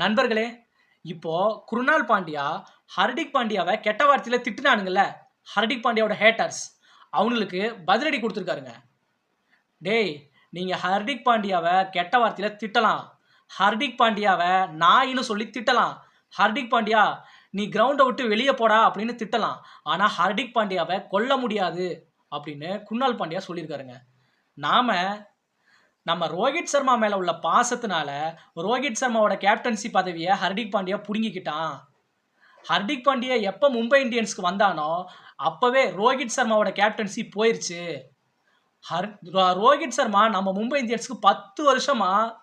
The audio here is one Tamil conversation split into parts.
நண்பர்களே இப்போ குருணால் பாண்டியா ஹர்திக் பாண்டியாவை கெட்ட வார்த்தையில திட்டுனானுங்கல்ல ஹர்திக் பாண்டியாவோட ஹேட்டர்ஸ் அவங்களுக்கு பதிலடி கொடுத்துருக்காருங்க. டேய் நீங்கள் ஹர்திக் பாண்டியாவை கெட்ட வார்த்தையில் திட்டலாம். ஹர்திக் பாண்டியாவை நாயின்னு சொல்லி திட்டலாம். ஹர்திக் பாண்டியா நீ கிரவுண்டை விட்டு வெளியே போடா அப்படின்னு திட்டலாம். ஆனால் ஹர்திக் பாண்டியாவை கொல்ல முடியாது அப்படின்னு குருணால் பாண்டியா சொல்லியிருக்காருங்க. நாம நம்ம ரோஹித் சர்மா மேலே உள்ள பாசத்தினால ரோஹித் சர்மாவோட கேப்டன்சி பதவியை ஹர்திக் பாண்டியா பிடுங்கிக்கிட்டான். ஹர்திக் பாண்டியா எப்போ மும்பை இந்தியன்ஸ்க்கு வந்தானோ அப்போவே ரோஹித் சர்மாவோட கேப்டன்சி போயிருச்சு. ஹர் ரோ- ரோஹித் சர்மா நம்ம மும்பை இந்தியன்ஸ்க்கு பத்து வருஷமா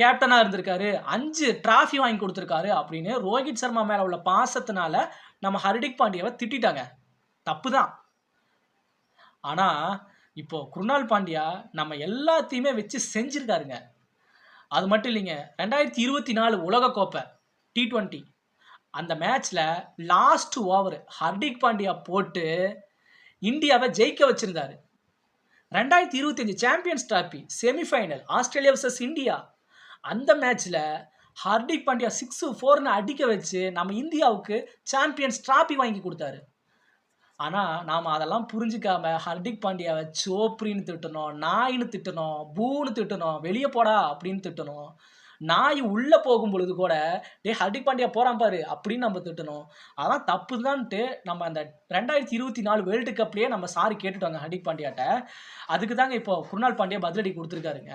கேப்டனாக இருந்திருக்காரு. அஞ்சு டிராஃபி வாங்கி கொடுத்துருக்காரு அப்படின்னு ரோஹித் சர்மா மேலே உள்ள பாசத்தினால நம்ம ஹர்திக் பாண்டியாவை திட்டிட்டாங்க. தப்பு தான் ஆனால் இப்போ குருணால் பாண்டியா நம்ம எல்லாத்தையுமே வச்சு செஞ்சிருக்காருங்க. அது மட்டும் இல்லைங்க ரெண்டாயிரத்தி இருபத்தி நாலு உலகக்கோப்பை டி ட்வெண்ட்டி அந்த மேட்ச்சில் லாஸ்ட் ஓவர் ஹர்திக் பாண்டியா போட்டு இந்தியாவை ஜெயிக்க வச்சிருந்தாரு. ரெண்டாயிரத்தி இருபத்தஞ்சு champions trophy semifinal Australia versus India அந்த மேட்ச்சில் ஹர்திக் பாண்டியா சிக்ஸு ஃபோர்னு அடிக்க வச்சு நம்ம இந்தியாவுக்கு சாம்பியன்ஸ் டிராஃபி வாங்கி கொடுத்தாரு. ஆனால் நாம் அதெல்லாம் புரிஞ்சுக்காம ஹர்திக் பாண்டியாவை சோப்ரின்னு திட்டணும் நாயின்னு திட்டணும் பூன்னு திட்டணும் வெளியே போடா அப்படின்னு திட்டணும். நாய் உள்ளே போகும் பொழுது கூட டே ஹர்திக் பாண்டியா போகிறான் பாரு அப்படின்னு நம்ம திட்டணும். அதான் தப்பு தான்ட்டு நம்ம அந்த ரெண்டாயிரத்தி இருபத்தி நாலு வேர்ல்டு கப்லேயே நம்ம சாரி கேட்டுட்டோங்க ஹர்திக் பாண்டியாட்ட. அதுக்கு தாங்க இப்போ குருணால் பாண்டியா பதிலடி கொடுத்துருக்காருங்க.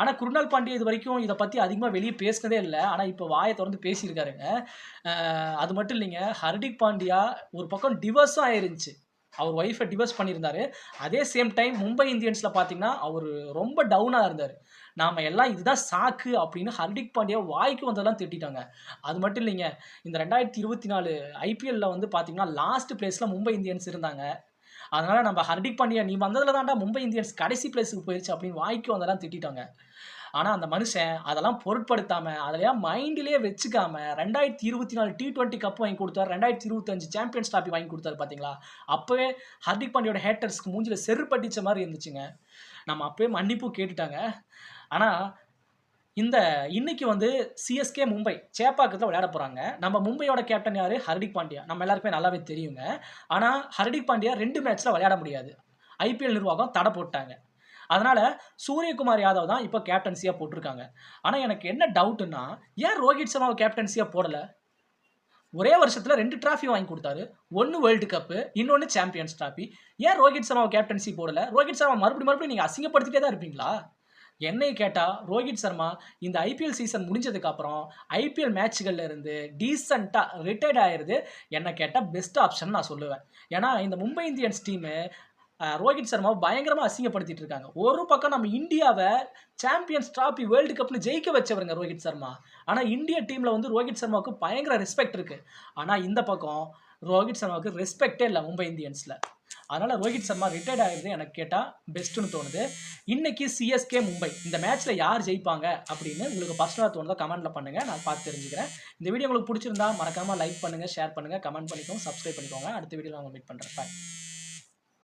ஆனால் குருணால் பாண்டியா இது வரைக்கும் இதை பற்றி அதிகமாக வெளியே பேசினதே இல்லை. ஆனால் இப்போ வாயை திறந்து பேசியிருக்காருங்க. அது மட்டும் இல்லைங்க ஹர்திக் பாண்டியா ஒரு பக்கம் டிவர்ஸும் ஆயிருந்துச்சு. அவர் ஒய்ஃபை டிவர்ஸ் பண்ணியிருந்தாரு. அதே சேம் டைம் மும்பை இந்தியன்ஸில் பார்த்தீங்கன்னா அவர் ரொம்ப டவுனாக இருந்தார். நாம் எல்லாம் இதுதான் சாக்கு அப்படின்னு ஹர்திக் பாண்டியா வாய்க்கு வந்ததெல்லாம் திட்டிட்டாங்க. அது மட்டும் இல்லைங்க இந்த ரெண்டாயிரத்தி இருபத்தி நாலு ஐபிஎல்ல வந்து பார்த்தீங்கன்னா லாஸ்ட் பிளேஸில் மும்பை இந்தியன்ஸ் இருந்தாங்க. அதனால் நம்ம ஹர்திக் பாண்டியா நீ வந்ததில் தான்டா மும்பை இந்தியன்ஸ் கடைசி பிளேஸுக்கு போயிடுச்சு அப்படின்னு வாய்க்கு வந்தெல்லாம் திட்டிட்டாங்க. ஆனால் அந்த மனுஷன் அதெல்லாம் பொருட்படுத்தாமல் அதெல்லாம் மைண்டிலே வச்சுக்காம ரெண்டாயிரத்தி இருபத்தி நாலு டி டுவெண்ட்டி கப் வாங்கி கொடுத்தாரு. ரெண்டாயிரத்தி இருபத்தஞ்சு சாம்பியன்ஸ் ட்ராஃபி வாங்கி கொடுத்தாரு பார்த்தீங்களா அப்போவே ஹர்திக் பாண்டியோட ஹேட்டர்ஸ்க்கு மூஞ்சில் செருப்பட்டிச்ச மாதிரி இருந்துச்சுங்க. நம்ம அப்போயே மன்னிப்பும் கேட்டுட்டாங்க. ஆனால் இந்த இன்னைக்கு வந்து சிஎஸ்கே மும்பை சேப்பாக்கத்தில் விளையாட போகிறாங்க நம்ம மும்பையோட கேப்டன் யார்? ஹர்திக் பாண்டியா. நம்ம எல்லாருக்குமே நல்லாவே தெரியுங்க. ஆனால் ஹர்திக் பாண்டியா ரெண்டு மேட்ச்சில் விளையாட முடியாது. ஐபிஎல் நிர்வாகம் தடை போட்டாங்க. அதனால் சூரியகுமார் யாதவ் தான் இப்போ கேப்டன்சியாக போட்டிருக்காங்க. ஆனால் எனக்கு என்ன டவுட்டுன்னா ஏன் ரோஹித் சர்மாவை கேப்டன்சியாக போடலை? ஒரே வருஷத்தில் ரெண்டு டிராஃபி வாங்கி கொடுத்தாரு. ஒன்று வேர்ல்டு கப்பு இன்னொன்று சாம்பியன்ஸ் டிராஃபி ஏன் ரோஹித் சர்மாவை கேப்டன்சி போடலை? ரோஹித் சர்மா மறுபடியும் மறுபடியும் நீங்கள் அசிங்கப்படுத்திட்டே தான் இருப்பீங்களா? என்னை கேட்டால் ரோஹித் சர்மா இந்த ஐபிஎல் சீசன் முடிஞ்சதுக்கப்புறம் ஐபிஎல் மேட்ச்கள்ல இருந்து டீசெண்டாக ரிட்டையர்ட் ஆயிருது என்னை கேட்டால் பெஸ்ட் ஆப்ஷன் நான் சொல்லுவேன். ஏன்னா இந்த மும்பை இந்தியன்ஸ் டீமு ரோஹித் சர்மாவை பயங்கரமாக அசிங்கப்படுத்திட்டு இருக்காங்க. ஒரு பக்கம் நம்ம இந்தியாவை சாம்பியன்ஸ் டிராஃபி வேர்ல்டு கப்னு ஜெயிக்க வச்சவருங்க ரோஹித் சர்மா. ஆனால் இந்திய டீமில் வந்து ரோஹித் சர்மாவுக்கு பயங்கர ரெஸ்பெக்ட் இருக்குது ஆனால் இந்த பக்கம் ரோஹித் சர்மாவுக்கு ரெஸ்பெக்டே இல்லை மும்பை இந்தியன்ஸில் அதனால் ரோஹித் சர்மா ரிட்டையர்ட் ஆகிறது எனக்கு கேட்டால் பெஸ்ட்டுன்னு தோணுது. இன்னைக்கு சிஎஸ்கே மும்பை இந்த மேட்ச்சில் யார் ஜெயிப்பாங்க அப்படின்னு உங்களுக்கு பர்சனலாக தோணுதோ கமெண்ட்டில் பண்ணுங்கள் நான் பார்த்து தெரிஞ்சுக்கிறேன். இந்த வீடியோ உங்களுக்கு பிடிச்சிருந்தா மறக்காமல் லைக் பண்ணுங்கள் ஷேர் பண்ணுங்கள் கமெண்ட் பண்ணிக்கோங்க சப்ஸ்கிரைப் பண்ணிக்கோங்க. அடுத்த வீடியோவில் நான் மீட் பண்ணுறேன் பாய்